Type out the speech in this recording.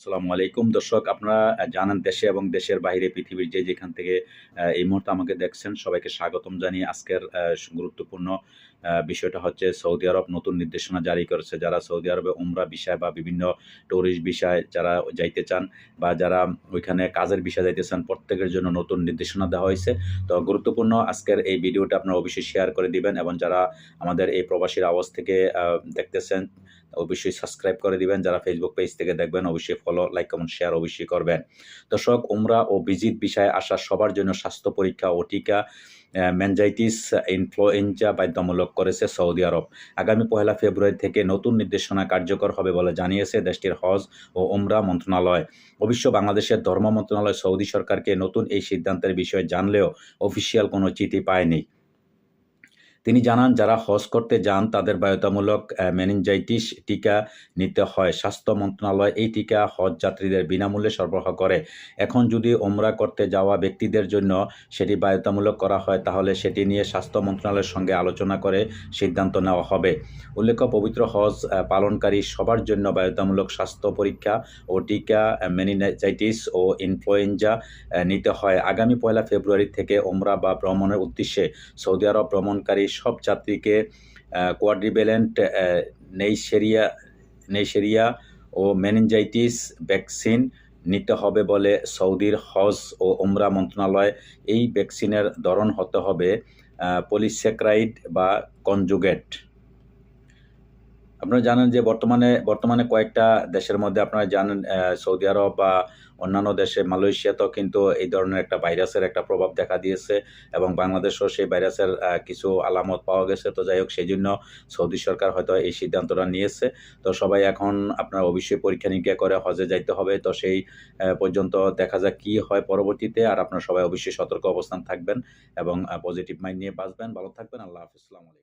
আসসালামু আলাইকুম। দর্শক, আপনারা জানেন দেশে এবং দেশের বাইরে পৃথিবীর যে যেখান থেকে এই মুহূর্তে আমাকে দেখছেন, সবাইকে স্বাগতম জানিয়ে আজকের গুরুত্বপূর্ণ বিষয়টা হচ্ছে সৌদি আরব নতুন নির্দেশনা জারি করেছে। যারা সৌদি আরবে উমরা বিষয় বা বিভিন্ন ট্যুরিস্ট বিষয় যারা যাইতে চান বা যারা ওইখানে কাজের বিষয় যাইতে চান, প্রত্যেকের জন্য নতুন নির্দেশনা দেওয়া হয়েছে। তো গুরুত্বপূর্ণ আজকের এই ভিডিওটা আপনারা অবশ্যই শেয়ার করে দিবেন এবং যারা আমাদের এই প্রবাসীর আওয়াজ থেকে দেখতেছেন অবশ্যই সাবস্ক্রাইব করে দিবেন। যারা ফেসবুক পেজ থেকে দেখবেন, অবশ্যই ফলো লাইক কমেন্ট শেয়ার অবশ্যই করবেন। দর্শক, উমরা ও ভিজিট বিষয়ে আসা সবার জন্য স্বাস্থ্য পরীক্ষা ও টিকা মেনজাইটিস ইনফ্লুয়েঞ্জা বাধ্যতামূলক করেছে সৌদি আরব। আগামী পহেলা ফেব্রুয়ারি থেকে নতুন নির্দেশনা কার্যকর হবে বলে জানিয়েছে দেশটির হজ ও উমরা মন্ত্রণালয়। অবশ্য বাংলাদেশের ধর্ম মন্ত্রণালয় সৌদি সরকারকে নতুন এই সিদ্ধান্তের বিষয়ে জানলেও অফিসিয়াল কোনো চিঠি পায়নি। তিনি জানান, যারা হজ করতে যান, তাদের বাধ্যতামূলক মেনিনজাইটিস টিকা নিতে হয়। স্বাস্থ্য মন্ত্রণালয় এই টিকা হজ যাত্রীদের বিনামূল্যে সরবরাহ করে। এখন যদি ওমরা করতে যাওয়া ব্যক্তিদের জন্য সেটি বাধ্যতামূলক করা হয়, তাহলে সেটি নিয়ে স্বাস্থ্য মন্ত্রণালয়ের সঙ্গে আলোচনা করে সিদ্ধান্ত নেওয়া হবে। উল্লেখ্য, পবিত্র হজ পালনকারী সবার জন্য বাধ্যতামূলক স্বাস্থ্য পরীক্ষা ও টিকা মেনিনাইজাইটিস ও ইনফ্লুয়েঞ্জা নিতে হয়। আগামী পয়লা ফেব্রুয়ারি থেকে ওমরা বা ভ্রমণের উদ্দেশ্যে সৌদি আরব ভ্রমণকারী সব যাত্রীকে কোয়াড্রিভ্যালেন্ট নেইসেরিয়া নেইসেরিয়া ও মেনিনজাইটিস ভ্যাকসিন নিতে হবে বলে সৌদির হজ ও ওমরা মন্ত্রণালয় এই ভ্যাকসিনের ধরন হতে হবে পলিসেক্রাইড বা কনজুগেট আপনারা জানেন যে বর্তমানে বর্তমানে কয়েকটা দেশের মধ্যে আপনারা জানেন সৌদি আরব বা অন্যান্য দেশে মালয়েশিয়াতেও কিন্তু এই ধরনের একটা ভাইরাসের একটা প্রভাব দেখা দিয়েছে এবং বাংলাদেশেও সেই ভাইরাসের কিছু আলামত পাওয়া গেছে। তো যাই হোক সেই জন্য সৌদি সরকার হয়তো এই সিদ্ধান্তটা নিয়েছে। তো সবাই এখন আপনার অবশ্যই পরীক্ষা নিরীক্ষা করে হজে যাইতে হবে। তো সেই পর্যন্ত দেখা যাক কি হয় পরবর্তীতে। আর আপনারা সবাই অবশ্যই সতর্ক অবস্থান থাকবেন এবং পজিটিভ মাইন্ড নিয়ে বাঁচবেন। ভালো থাকবেন। আল্লাহ হাফিজ। আলাইকুম।